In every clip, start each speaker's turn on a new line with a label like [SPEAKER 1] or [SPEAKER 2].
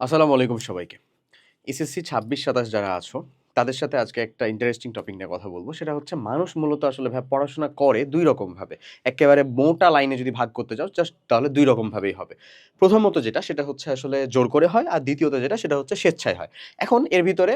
[SPEAKER 1] আসসালামু আলাইকুম সবাইকে। এসএসসি ছাব্বিশ সাতাশ যারা আছো তাদের সাথে আজকে একটা ইন্টারেস্টিং টপিক নিয়ে কথা বলব। সেটা হচ্ছে মানুষ মূলত আসলে ভাই পড়াশোনা করে দুই রকমভাবে একেবারে মোটা লাইনে যদি ভাগ করতে যাও জাস্ট তাহলে দুই রকমভাবেই হবে। প্রথমত যেটা, সেটা হচ্ছে আসলে জোর করে হয়, আর দ্বিতীয়ত যেটা, সেটা হচ্ছে স্বেচ্ছায় হয়। এখন এর ভিতরে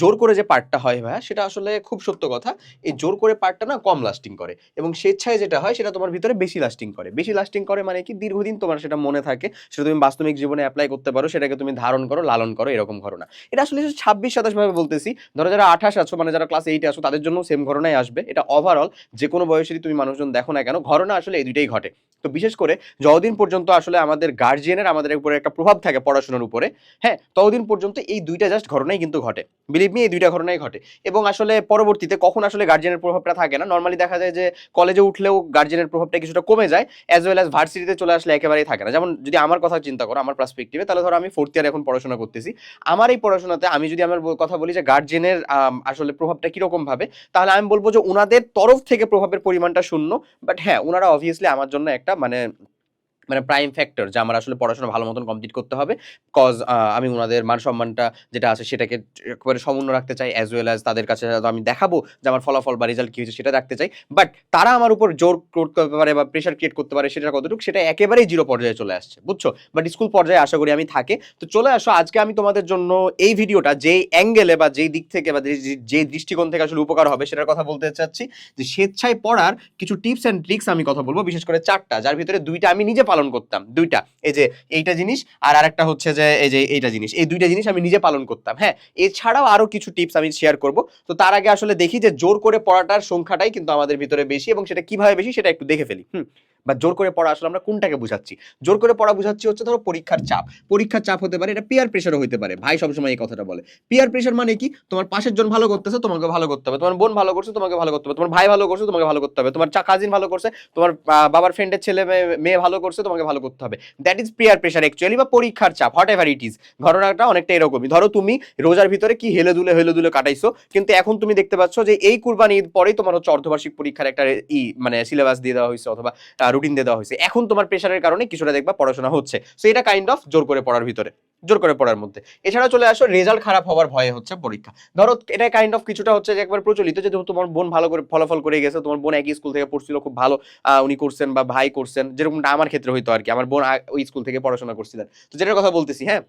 [SPEAKER 1] জোর করে যে পার্টটা হয় ভাইয়া, সেটা আসলে খুব সত্য কথা। এই জোর করে পার্টটা না কম লাস্টিং করে, এবং স্বেচ্ছায় যেটা হয়, সেটা তোমার ভিতরে বেশি লাস্টিং করে। বেশি লাস্টিং করে মানে কি, দীর্ঘদিন তোমার সেটা মনে থাকে, সেটা তুমি বাস্তবিক জীবনে অ্যাপ্লাই করতে পারো, সেটাকে তুমি ধারণ করো, লালন করো, এরকম ঘটনা এটা আসলে ছাব্বিশ, সাতাশ ভাবে বলতেছি ধরো যারা আঠাশ আছো মানে যারা ক্লাস এইটে আছো, তাদের জন্য সেম ঘটনাই আসবে। এটা ওভারঅল যে কোনো বয়সেরই তুমি মানুষজন দেখো না কেন, ঘটনা আসলে এই দুইটাই ঘটে। তো বিশেষ করে যতদিন পর্যন্ত আসলে আমাদের গার্জিয়ানের আমাদের উপরে একটা প্রভাব থাকে পড়াশোনার উপরে হ্যাঁ ততদিন পর্যন্ত এই দুইটা জাস্ট ঘটনাই কিন্তু ঘটে। বিলিভ মি এই দুইটা ঘটনাই ঘটে। এবং আসলে পরবর্তীতে কখন আসলে গার্জিয়ানের প্রভাবটা থাকে না নর্মালি দেখা যায় যে কলেজে উঠলেও গার্জিয়ানের প্রভাবটা কিছুটা কমে যায় অ্যাজ ওয়েল অ্যাজ ভার্সিটিতে চলে আসলে একেবারেই থাকে না। যেমন যদি আমার কথা চিন্তা করো, আমার পার্সপেক্টিভে তাহলে ধরো আমি ফোর্থ ইয়ার এখন পড়াশোনা করতেছি। আমার এই পড়াশোনাতে আমি যদি আমার কথা বলি যে গার্জিয়ানের আসলে প্রভাবটা কীরকম ভাবে, তাহলে আমি বলব যে ওনাদের তরফ থেকে প্রভাবের পরিমাণটা শূন্য বাট হ্যাঁ ওনারা অবভিয়াসলি আমার জন্য একটা মানে মানে প্রাইম ফ্যাক্টর যে আমার আসলে পড়াশোনা ভালো মতন কমপ্লিট করতে হবে। কজ আমি ওনাদের মান সম্মানটা যেটা আছে সেটাকে একেবারে সমুন্ন রাখতে চাই অ্যাজ ওয়েল অ্যাজ তাদের কাছে আমি দেখাবো যে আমার ফলাফল বা রেজাল্ট কী হয়েছে সেটা রাখতে চাই। বাট তারা আমার উপর জোর করতে পারে বা প্রেশার ক্রিয়েট করতে পারে সেটা কতটুকু সেটা একেবারেই জিরো পর্যায়ে চলে আসছে, বুঝছ? বাট স্কুল পর্যায়ে আশা করি আমি থাকে। তো চলে আসো, আজকে আমি তোমাদের জন্য এই ভিডিওটা যেই অ্যাঙ্গেলে বা যেই দিক থেকে বা যে- দৃষ্টিকোণ থেকে আসলে উপকার হবে সেটার কথা বলতে চাচ্ছি যে স্বেচ্ছায় পড়ার কিছু টিপস অ্যান্ড ট্রিক্স আমি কথা বলব, বিশেষ করে চারটা, যার ভিতরে দুইটা আমি নিজে পালন করতাম, দুইটা। এই যে এইটা জিনিস আর আরেকটা হচ্ছে যে এই যে এইটা জিনিস। এই দুইটা জিনিস আমি নিজে পালন করতাম হ্যাঁ? এছাড়াও আরও কিছু টিপস আমি শেয়ার করব। তো তার আগে আসলে দেখি যে জোর করে পড়াটার সংখ্যাটাই কিন্তু আমাদের ভিতরে বেশি এবং সেটা কীভাবে বেশি সেটা একটু দেখে ফেলি, হুম? বা জোর করে পড়া আসলে আমরা কোনটাকে বুঝাচ্ছি? জোর করে পড়া বুঝাচ্ছি হচ্ছে ধরো পরীক্ষার চাপ। পরীক্ষার চাপ হতে পারে, এটা পিয়ার প্রেশারও হতে পারে। ভাই সবসময় এই কথাটা বলে। পিয়ার প্রেশার মানে কি? তোমার পাশের জন ভালো করতেছে, তোমাকে ভালো করতে হবে। তোমার বোন ভালো করছে, তোমাকে ভালো করতে হবে। তোমার ভাই ভালো করছে, তোমাকে ভালো করতে হবে। তোমার চা কাজিন ভালো করছে, তোমার বাবার ফ্রেন্ডের ছেলে মেয়ে ভালো করছে তোমাকে ভালো করতে হবে। That is peer pressure actually বা পরীক্ষার চাপ হোয়াট এভার ইট ইজ ঘটনাটা অনেকটা এরকমই। ধরো তুমি রোজার ভিতরে কি হেলে দুলে হেলে দুলে কাটাইছো, কিন্তু এখন তুমি দেখতে পাচ্ছ যে এই কুরবানি ঈদ পরেই তোমার হচ্ছে অর্ধবার্ষিক পরীক্ষার একটা ই মানে সিলেবাস দিয়ে দেওয়া হয়েছে অথবা রুটিন দিয়ে দেওয়া হয়েছে। এখন তোমার প্রেশারের কারণে কিছুটা দেখবা পড়াশোনা হচ্ছে। সো এটা কাইন্ড অফ জোর করে পড়ার ভিতরে। জোর করে পড়ার মধ্যে। এছাড়া চলে আসো, রেজাল্ট খারাপ হওয়ার ভয়ে হচ্ছে পরীক্ষা। ধরো, এটা কাইন্ড অফ কিছুটা হচ্ছে যে একবার প্রচলিত যে তোমার বোন ভালো করে ফলাফল করে গেছে, তোমার বোন একই স্কুল থেকে পড়ছিল, খুব ভালো উনি করছেন বা ভাই করছেন, যেরকমটা আমার ক্ষেত্রে হইতো আর কি আমার বোন ওই স্কুল থেকে পড়াশোনা করছিলেন। তো যেটার কথা বলতেছি হ্যাঁ?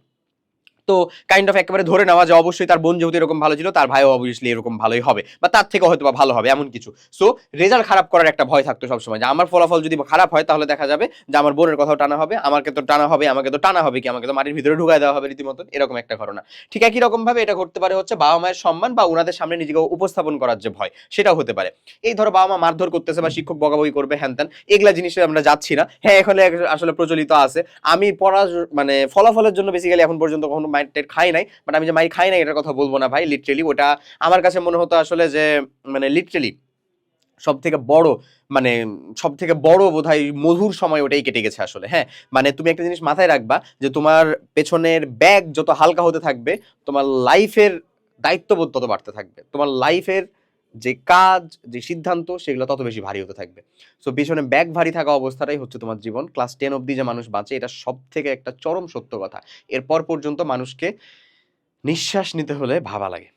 [SPEAKER 1] তো কাইন্ড অফ একেবারে ধরে নেওয়া যে অবশ্যই তার বোন যেহেতু এরকম ভালো ছিল, তার ভাইও অবভিয়াসলি এরকম ভালোই হবে, বা তার থেকে হয়তো বা ভালো হবে, এমন কিছু। সো রেজাল্ট খারাপ করার একটা ভয় থাকতো সবসময়, যে আমার ফলাফল যদি খারাপ হয়, তাহলে দেখা যাবে যে আমার বোনের কথাও টানা হবে, আমাকে তো টানা হবে, আমাকে তো টানা হবে কি, আমাকে তো মাটির ভিতরে ঢুকায় দেওয়া হবে রীতিমতন এরকম একটা ঘটনা। ঠিক একই রকম ভাবে এটা ঘটতে পারে হচ্ছে বাবা মায়ের সম্মান বা ওনাদের সামনে নিজেকে উপস্থাপন করার যে ভয়, সেটাও হতে পারে। এই ধরো বাবা মা মারধর করতেছে বা শিক্ষক বকাবকি করবে, হ্যান ত্যান, এগুলা জিনিসে আমরা যাচ্ছি না। হ্যাঁ এখানে আসলে প্রচলিত আছে। আমি পড়া মানে ফলাফলের জন্য বেসিক্যালি এখন পর্যন্ত কখনো টেট খাই নাই বাট আমি যে মাই খাই নাই এটার কথা বলব না ভাই লিটারেলি ওটা আমার কাছে মনে হতো আসলে যে মানে লিটারেলি সব থেকে বড় মানে সব থেকে বড় বোধহয় মধুর সময় ওটাই কেটে গেছে আসলে হ্যাঁ? মানে তুমি একটা জিনিস মাথায় রাখবা যে তোমার পেছনের ব্যাগ যত হালকা হতে থাকবে, তোমার লাইফের দায়িত্ববোধ তত বাড়তে থাকবে, তোমার লাইফের যে কাজ, যে সিদ্ধান্ত, সেগুলো তত বেশি ভারী হতে থাকবে। সো পিছনে ব্যাগ ভারী থাকা অবস্থাটাই হচ্ছে তোমার জীবন। ক্লাস টেন অবধি যে মানুষ বাঁচে, এটা সব থেকে একটা চরম সত্য কথা। এরপর পর্যন্ত মানুষকে নিঃশ্বাস নিতে হলে ভাবা লাগে।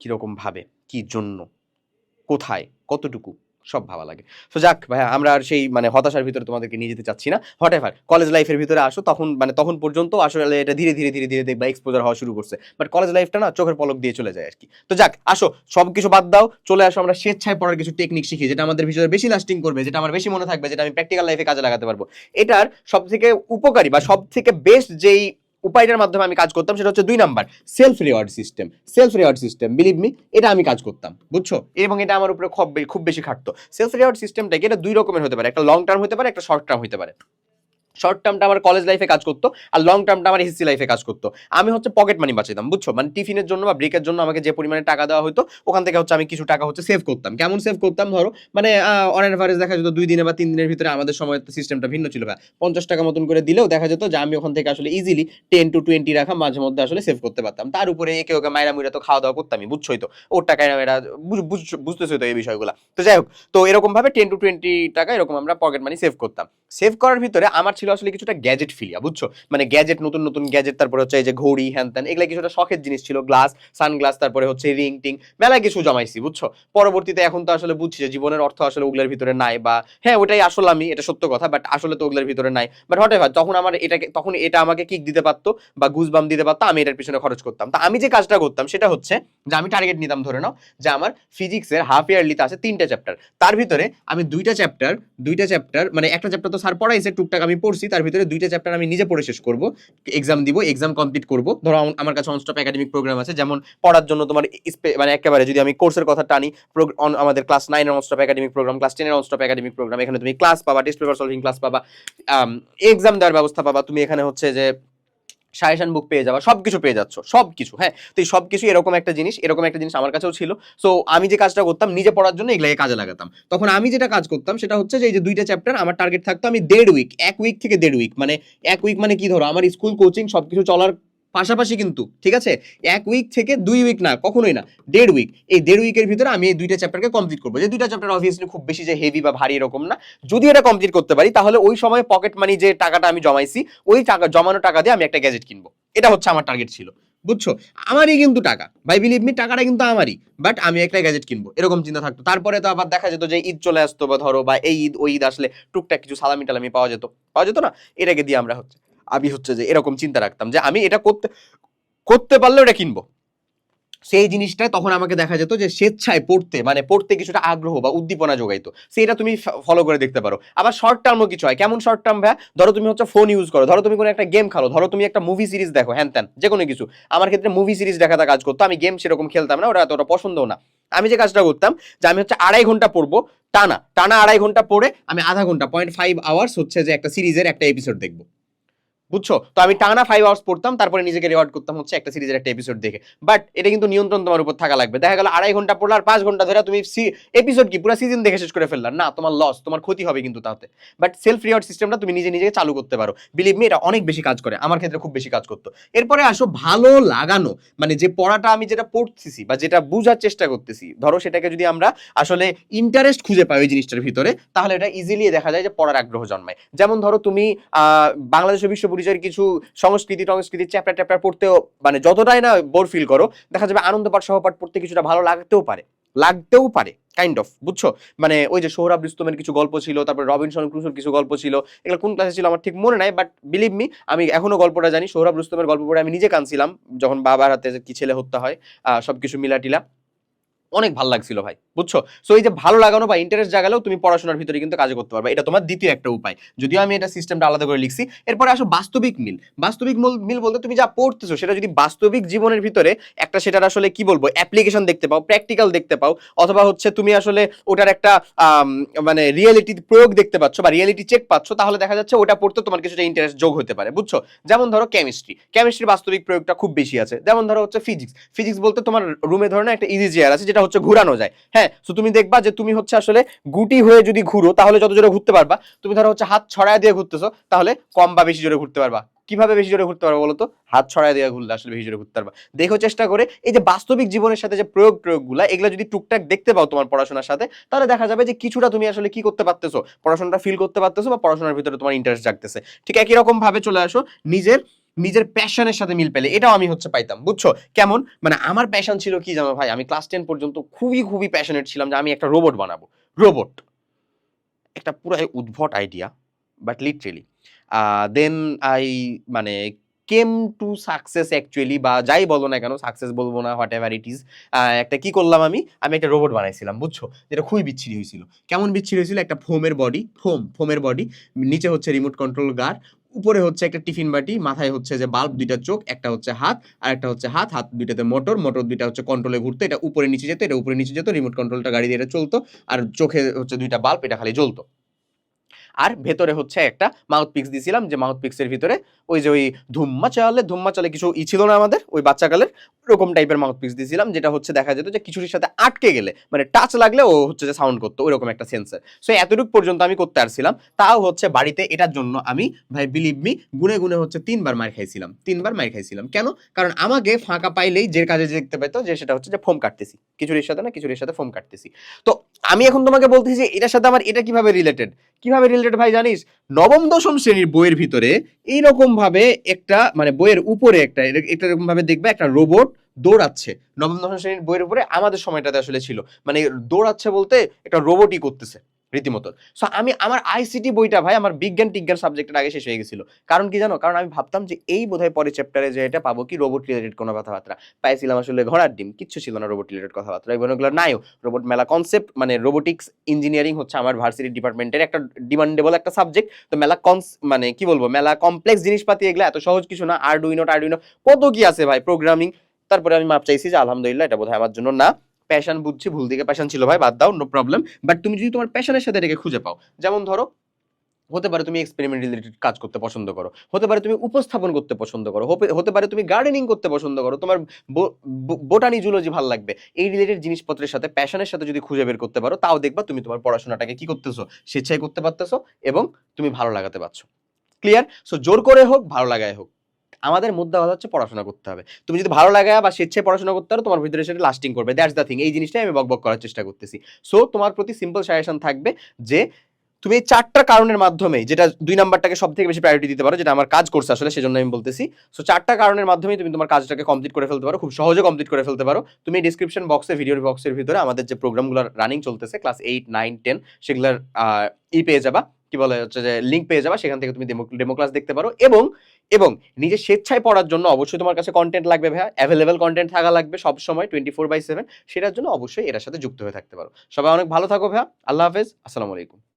[SPEAKER 1] কীরকমভাবে ভাবে? কি জন্য? কোথায়? কতটুকু? সব ভাবা লাগে। তো যাক ভাইয়া, আমরা আর সেই মানে হতাশার ভিতরে তোমাদেরকে নিয়ে যেতে চাচ্ছি না। হোয়াট এভার কলেজ লাইফের ভিতরে আসো, তখন মানে তখন পর্যন্ত আসলে এটা ধীরে ধীরে ধীরে ধীরে দেখবা এক্সপোজার হওয়া শুরু করছে। বাট কলেজ লাইফটা না চোখের পলক দিয়ে চলে যায় আর কি তো যাক, আসো সব কিছু বাদ দাও, চলে আসো, আমরা স্বেচ্ছায় পড়ার কিছু টেকনিক শিখি, যেটা আমাদের ভিতরে বেশি লাস্টিং করবে, যেটা আমার বেশি মনে থাকবে, যেটা আমি প্র্যাকটিক্যাল লাইফে কাজে লাগাতে পারব। এটার সব থেকে উপকারী বা সব থেকে বেস্ট যেই উপায়টার মাধ্যমে আমি কাজ করতাম সেটা হচ্ছে দুই number self reward system self reward system believe me এটা আমি কাজ করতাম, বুঝছ? এবং এটা আমার উপরে খুব খুব বেশি খাটতো। সেলফ রেওয়ার্ড সিস্টেমটাকে এটা দুই রকমের হতে পারে, একটা লং টার্ম হতে পারে, একটা শর্ট টার্ম হতে পারে। শর্ট টার্মটা আমার কলেজ লাইফে কাজ করতো আর লং টার্মটা আমার এসএসসি লাইফে কাজ করতো। আমি হচ্ছে পকেট মানি বাঁচাতাম বুঝছ? মানে টিফিনের জন্য বা ব্রেকের জন্য আমাকে যে পরিমাণে টাকা দেওয়া হতো ওখান থেকে হচ্ছে আমি কিছু টাকা হচ্ছে সেভ করতাম। কেমন সেভ করতাম? ধরো মানে অন এভারেজ দেখা যেত দুই দিনে বা তিন দিনের ভিতরে আমাদের সময় সিস্টেমটা ভিন্ন ছিল ভাই। পঞ্চাশ টাকা মতন করে দিলেও দেখা যেত যে আমি ওখান থেকে আসলে ইজিলি টেন টু টোয়েন্টি রাখা মাঝে মধ্যে আসলে সেভ করতে পারতাম। তার উপরে একে ওকে মায়েরা মুইরা তো খাওয়া দাওয়া করতামই, বুঝছোই তো? ওর টাকায় এরা বুঝতেছোই তো এই বিষয়গুলো। তো যাই হোক, তো এরকম ভাবে টেন টু টোয়েন্টি টাকা এরকম আমরা পকেট মানি সেভ করতাম। সেভ করার ভিতরে আমার ছিল আসলে কিছুটা গ্যাজেট ফিলিয়া বুঝছ? মানে গ্যাজেট নতুন নতুন গ্যাজেট তারপরে হচ্ছে এই যে ঘড়ি হ্যান ত্যান এগুলা কিছুটা শখের জিনিস ছিল গ্লাস সানগ্লাস তারপরে হচ্ছে রিং টিং মেলা কিছু জমাইছি, বুঝছ? পরবর্তীতে এখন তো আসলে বুঝছি যে জীবনের অর্থ আসলে ওগুলোর ভিতরে নাই বা হ্যাঁ ওটাই আসলে আমি, এটা সত্য কথা বাট আসলে তো ওগুলোর ভিতরে নাই। বাট ভাই তখন আমার এটাকে, তখন এটা আমাকে কিক দিতে পারতো বা গুজবাম দিতে পারতো, আমি এটার পিছনে খরচ করতাম। তা আমি যে কাজটা করতাম, সেটা হচ্ছে যে আমি টার্গেট নিতাম, ধরে নাও, যে আমার ফিজিক্সের হাফ ইয়ারলিতে আছে তিনটা চ্যাপ্টার তার ভিতরে আমি দুইটা চ্যাপ্টার দুইটা চ্যাপ্টার মানে একটা চ্যাপ্টার তো স্যার পড়াইছে, টুকটাক আমি পড়ছি তার ভিতরে দুইটা চ্যাপ্টার আমি নিজে পড়ে শেষ করব এক্সাম দিব এক্সাম কমপ্লিট করব। ধরো আমার কাছে অনস্টপ একাডেমিক প্রোগ্রাম আছে, যেমন পড়ার জন্য তোমার মানে একেবারে যদি আমি কোর্সের কথা টানি আমাদের ক্লাস নাইনের অনস্টপ একাডেমিক প্রোগ্রাম ক্লাস টেনের অনস্টপ একাডেমিক প্রোগ্রাম এখানে তুমি ক্লাস পাবা টেস্ট পেপার সলভিং ক্লাস পাবা এক্সাম দেওয়ার ব্যবস্থা পাবা, তুমি এখানে হচ্ছে যে সাজেশন বুক পেয়ে যাবা, সবকিছু পেয়ে যাচ্ছ সব কিছু হ্যাঁ? তো এই সব কিছু এরকম একটা জিনিস, এরকম একটা জিনিস আমার কাছেও ছিল। সো আমি যে কাজটা করতাম, নিজে পড়ার জন্য এগুলাকে কাজে লাগাতাম। তখন আমি যেটা কাজ করতাম, সেটা হচ্ছে যে এই যে দুইটা চ্যাপ্টার আমার টার্গেট থাকতো আমি দেড় উইক এক উইক থেকে দেড় উইক মানে এক উইক মানে কি ধরো, আমার স্কুল কোচিং সবকিছু চলার পাশাপাশি কিন্তু, ঠিক আছে? এক উইক থেকে দুই উইক না, কখনোই না, দেড় উইক এই দেড় উইকের ভিতরে আমি এই দুইটা চ্যাপ্টারকে কমপ্লিট করব। যে দুইটা চ্যাপ্টার অবভিয়াসলি খুব বেশি যে হেভি বা ভারী এরকম না। যদি এটা কমপ্লিট করতে পারি, তাহলে ওই সময় পকেট মানি যে টাকাটা আমি জমাইছি, ওই টাকা, জমানো টাকা দিয়ে আমি একটা গ্যাজেট কিনবো। এটা হচ্ছে আমার টার্গেট ছিল, বুঝছ? আমারই কিন্তু টাকা। ভাই বিলিভ মি টাকাটা কিন্তু আমারই। বাট আমি একটা গ্যাজেট কিনবো, এরকম চিন্তা থাকতো। তারপরে তো আবার দেখা যেত যে ঈদ চলে আসতো বা ধরো, বা এই ঈদ, ওই ঈদ আসলে টুকটাক কিছু সালামি টালামি পাওয়া যেত। পাওয়া যেত না? এটাকে দিয়ে আমরা হচ্ছে। আমি হচ্ছে যে এরকম চিন্তা রাখতাম যে আমি এটা করতে করতে পারলে ওটা কিনবো। সেই জিনিসটা তখন আমাকে দেখা যেত যে স্বেচ্ছায় পড়তে মানে পড়তে কিছুটা আগ্রহ বা উদ্দীপনা যোগাইতো। সেটা তুমি ফলো করে দেখতে পারো। আবার শর্ট টার্মও কিছু হয়। কেমন শর্ট টার্ম ভাই ধরো তুমি হচ্ছে ফোন ইউজ করো, ধরো তুমি কোনো একটা গেম খেলো, ধরো তুমি একটা মুভি সিরিজ দেখো, হ্যান ত্যান যে কোনো কিছু। আমার ক্ষেত্রে মুভি সিরিজ দেখাটা কাজ করতো, আমি গেম সেরকম খেলতাম না ওটা এতটা পছন্দও না। আমি যে কাজটা করতাম যে আমি হচ্ছে আড়াই ঘণ্টা পড়ব, টানা টানা আড়াই ঘণ্টা পড়ে আমি আধা ঘণ্টা পয়েন্ট ফাইভ আওয়ার্স হচ্ছে যে একটা সিরিজের একটা এপিসোড দেখব। বুঝছ? তো আমি টানা ফাইভ আওয়ার্স পড়তাম তারপরে নিজেকে রেওয়ার্ড করতাম হচ্ছে একটা সিরিজের একটা এপিসোড দেখে। বাট এটা কিন্তু নিয়ন্ত্রণ তোমার উপর থাকা লাগবে। দেখা গেল আড়াই ঘণ্টা পড়লে আর পাঁচ ঘণ্টা ধরে তুমি এপিসোড কি? পুরো সিজন দেখে শেষ করে ফেললাম না তোমার লস তোমার ক্ষতি হবে কিন্তু তাতে। বাট সেলফ রিওয়ার্ড সিস্টেমটা তুমি নিজে নিজে চালু করতে পারো। বিলিভ মি এটা অনেক বেশি কাজ করে। আমার ক্ষেত্রে খুব বেশি কাজ করতো। এরপরে আসো ভালো লাগানো। মানে যে পড়াটা আমি যেটা পড়তেছি বা যেটা বোঝার চেষ্টা করতেছি ধরো সেটাকে যদি আমরা আসলে ইন্টারেস্ট খুঁজে পাই ওই জিনিসটার ভিতরে তাহলে এটা ইজিলি দেখা যায় যে পড়ার আগ্রহ জন্মায়। যেমন ধরো তুমি আহ, বাংলাদেশের বিশ্ব পরিচয়ের কিছু সংস্কৃতি টংস্কৃতি চ্যাপ্টার ট্যাপ্টার পড়তেও মানে যতটাই না বোর ফিল করো দেখা যাবে আনন্দ পাঠ সহপাঠ পড়তে কিছুটা ভালো লাগতেও পারে। লাগতেও পারে কাইন্ড অফ বুঝছ? মানে ওই যে সোহরাব রুস্তমের কিছু গল্প ছিল তারপরে রবিনসন ক্রুসোর কিছু গল্প ছিল এগুলো কোন ক্লাসে ছিল আমার ঠিক মনে নাই বাট বিলিভ মি আমি এখনও গল্পটা জানি। সোহরাব রুস্তমের গল্প পড়ে আমি নিজে কাঁদছিলাম যখন বাবার হাতে কি ছেলে হত্যা হয় আহ, সবকিছু মিলাটিলা। অনেক ভালো লাগছিল ভাই, বুঝছ? সো এই যে ভালো লাগানো বা ইন্টারেস্ট জাগালেও তুমি পড়াশোনার ভিতরে কিন্তু কাজ করতে পারবে। এটা তোমার দ্বিতীয় একটা উপায়। যদিও আমি এটা সিস্টেমটা আলাদা করে লিখছি। এরপরে আসো বাস্তবিক মিল। বাস্তবিক মিল বলতে তুমি যা পড়তেছো, সেটা যদি বাস্তবিক জীবনের ভিতরে একটা সেটার আসলে কি বলব অ্যাপ্লিকেশন দেখতে পাও প্র্যাকটিক্যাল দেখতে পাও, অথবা হচ্ছে তুমি আসলে ওটার একটা মানে রিয়েলিটি প্রয়োগ দেখতে পাচ্ছ বা রিয়েলিটি চেক পাচ্ছ, তাহলে দেখা যাচ্ছে ওটা পড়তে তোমার কিছুটা ইন্টারেস্ট যোগ হতে পারে, বুঝছ? যেমন ধরো কেমিস্ট্রি কেমিস্ট্রির বাস্তবিক প্রয়োগটা খুব বেশি আছে। যেমন ধরো হচ্ছে ফিজিক্স ফিজিক্স বলতে তোমার রুমে ধরো একটা ইজি চেয়ার আছে, যেটা হচ্ছে ঘুরানো যায়। হ্যাঁ তো তুমি দেখবা যে তুমি হচ্ছে আসলে গুটি হয়ে যদি ঘুরো, তাহলে যত জোরে ঘুরতে পারবা, তুমি ধরো হচ্ছে হাত ছড়ায় দিয়ে ঘুরতেছো, তাহলে কম বা বেশি জোরে ঘুরতে পারবা। কীভাবে বেশি জোরে ঘুরতে পারব বলতো? হাত ছড়ায় দিয়ে ঘুরলে আসলে বেশি জোরে ঘুরতে পারবা। দেখো চেষ্টা করে, এই যে বাস্তবিক জীবনের সাথে যে প্রয়োগ প্রয়োগগুলা, এগুলো যদি টুকটাক দেখতে পাও তোমার পড়াশোনার সাথে, তাহলে দেখা যাবে যে কিছুটা তুমি আসলে কি করতে পারতেছো? পড়াশোনাটা ফিল করতে পারতেছো বা পড়াশোনার ভিতরে তোমার ইন্টারেস্ট জাগতেছে। ঠিক একই রকম ভাবে চলে আসো, নিজের নিজের প্যাশনের সাথে মিল পেলে, এটাও আমি হচ্ছে পাইতাম, বুঝছ? কেমন? মানে আমার প্যাশন ছিল কি জানো ভাই? আমি ক্লাস টেন পর্যন্ত খুবই খুবই প্যাশনেট ছিলাম যে আমি একটা রোবট বানাবো। রোবট একটা পুরো উদ্ভট idea but literally then I মানে কেম টু সাকসেস অ্যাকচুয়ালি বা যাই বলো না কেন সাকসেস বলব না হোয়াট এভার ইট ইজ একটা কি করলাম আমি? আমি একটা রোবট বানাইছিলাম, বুঝছ? যেটা খুবই বিচ্ছিরি হয়েছিল কেমন বিচ্ছিরি হয়েছিল একটা ফোমের বডি ফোম ফোমের বডি নিচে হচ্ছে রিমোট কন্ট্রোল গার উপরে হচ্ছে একটা টিফিন বাটি, মাথায় হচ্ছে যে বাল্ব, দুইটা চোখ, একটা হচ্ছে হাত, আর একটা হচ্ছে হাত হাত দুইটাতে মোটর মোটর দুইটা হচ্ছে কন্ট্রোলে ঘুরতে, এটা উপরে নিচে যেত, এটা উপরে নিচে যেত রিমোট কন্ট্রোলটা গাড়ি দিয়ে এটা চলতো, আর চোখে হচ্ছে দুইটা বাল্ব, এটা খালি জ্বলতো। আর ভেতরে হচ্ছে একটা মাউথ পিক্স দিয়েছিলাম, যে মাউথ পিক্সের ভিতরে ওই যে ওই ধুম্মা চালে ধুম্মা চালে কিছু ই ছিল না আমাদের, ওই বাচ্চাকালের ওরকম টাইপের মাউথ পিক্স দিয়েছিলাম, যেটা হচ্ছে দেখা যেত যে কিছুর সাথে আটকে গেলে মানে টাচ লাগলে ও হচ্ছে যে সাউন্ড করতো, ওইরকম একটা সেন্সার সো এতটুকু পর্যন্ত আমি করতে পারছিলাম তাও হচ্ছে বাড়িতে এটার জন্য আমি, ভাই বিলিভ মি গুনে গুনে হচ্ছে তিনবার মার খাইছিলাম, তিনবার মার খাইছিলাম। কেন? কারণ আমাকে ফাঁকা পাইলেই যে কাজে দেখতে পেতো যে সেটা হচ্ছে যে ফোম কাটতেছি কিছুরির সাথে না কিছুরির সাথে ফোম কাটতেছি। তো আমি এখন তোমাকে বলতেছি যে এটার সাথে আমার এটা কীভাবে রিলেটেড কীভাবে রিলেটেড ভাই জানিস? নবম, দশম শ্রেণির বইয়ের ভিতরে এইরকম ভাবে একটা মানে বইয়ের উপরে একটা, এটা এরকম ভাবে দেখবে একটা রোবট দৌড়াচ্ছে। নবম, দশম শ্রেণির বইয়ের উপরে আমাদের সময়টাতে আসলে ছিল। মানে দৌড়াচ্ছে বলতে একটা রোবটই করতেছে। রীতিমতো। সো আমি আমার আইসিটি বইটা ভাই, আমার বিজ্ঞান টিজ্ঞান সাবজেক্টের আগে শেষ হয়ে গেছিল। কারণ কি জানো? কারণ আমি ভাবতাম যে এই বোধহয় পরের চ্যাপ্টারে যে এটা পাবো কি রোবট রিলেটেড কোনো কথাবার্তা। পাইছিলাম আসলে ঘোড়ার ডিম, কিচ্ছু ছিল না রোবট রিলেটেড কথাবার্তা। এবং ওগুলো নাইও। রোবট মেলা কনসেপ্ট মানে রোবোটিক্স ইঞ্জিনিয়ারিং হচ্ছে আমার ভার্সিটি ডিপার্টমেন্টের একটা ডিমান্ডেবল একটা সাবজেক্ট তো মেলা কনস মানে কি বলব? মেলা কমপ্লেক্স জিনিসপাতি এগুলো এত সহজ কিছু না। আরডুইনো টারডুইনো কত কি আছে ভাই? প্রোগ্রামিং তারপরে আমি মাপ চাইছি যে আলহামদুলিল্লাহ এটা বোধহয় আমার জন্য না। প্যাশন বুঝছি, ভুল দিকে প্যাশন ছিল ভাই, বাদ দাও নো প্রবলেম বাট তুমি যদি তোমার প্যাশনের সাথে এটাকে খুঁজে পাও, যেমন ধরো, হতে পারে তুমি এক্সপেরিমেন্ট রিলেটেড কাজ করতে পছন্দ করো, হতে পারে তুমি উপস্থাপন করতে পছন্দ করো, হতে- পারে তুমি গার্ডেনিং করতে পছন্দ করো, তোমার বোটানি জুলজি ভালো লাগবে, এই রিলেটেড জিনিসপত্রের সাথে প্যাশনের সাথে যদি খুঁজে বের করতে পারো, তাও দেখবা তুমি তোমার পড়াশোনাটাকে কি করতেছো, স্বেচ্ছায় করতে পারতেছো এবং তুমি ভালো লাগাতে পারছ। ক্লিয়ার সো জোর করে হোক, ভালো লাগায় হোক। আমাদের মুদ্রা কথা হচ্ছে পড়াশোনা করতে হবে। তুমি যদি ভালো লাগায় বা স্বেচ্ছায় পড়াশোনা করতে পারো, তোমার ভিতরে সেটা লাস্টিং করবে। দ্যাটস দ্য থিং এই জিনিসটাই আমি বকবক করার চেষ্টা করতেছি। সো তোমার প্রতি সিম্পল সাজেশন থাকবে যে, তুমি এই চারটা কারণের মাধ্যমে, যেটা দুই নাম্বারটাকে সব থেকে বেশি প্রায়োরিটি দিতে পারো, যেটা আমার কাজ করছে আসলে, সেজন্য আমি বলতেছি। সো চারটা কারণের মাধ্যমে তুমি তোমার কাজটাকে কমপ্লিট করে ফেলতে পারো, খুব সহজে কমপ্লিট করে ফেলতে পারো। তুমি ডিসক্রিপশন বক্সে ভিডিওর বক্সের ভিতরে আমাদের যে প্রোগ্রামগুলো রানিং চলতেছে ক্লাস এইট নাইন টেন সেগুলোর ই পেয়ে যাবা। কি বলে হচ্ছে যে লিঙ্ক পেয়ে যাবা, সেখান থেকে তুমি ডেমো ক্লাস দেখতে পারো এবং এবং নিজে স্বেচ্ছায় পড়ার জন্য অবশ্যই তোমার কাছে কন্টেন্ট লাগবে ভাইয়া অ্যাভেলেবেল কন্টেন্ট থাকা লাগবে সব সময় টোয়েন্টি ফোর বাই সেভেন সেটার জন্য অবশ্যই এটার সাথে যুক্ত হয়ে থাকতে পারো। সবাই অনেক ভালো থাকো ভাইয়া, আল্লাহ হাফেজ, আসসালামু আলাইকুম।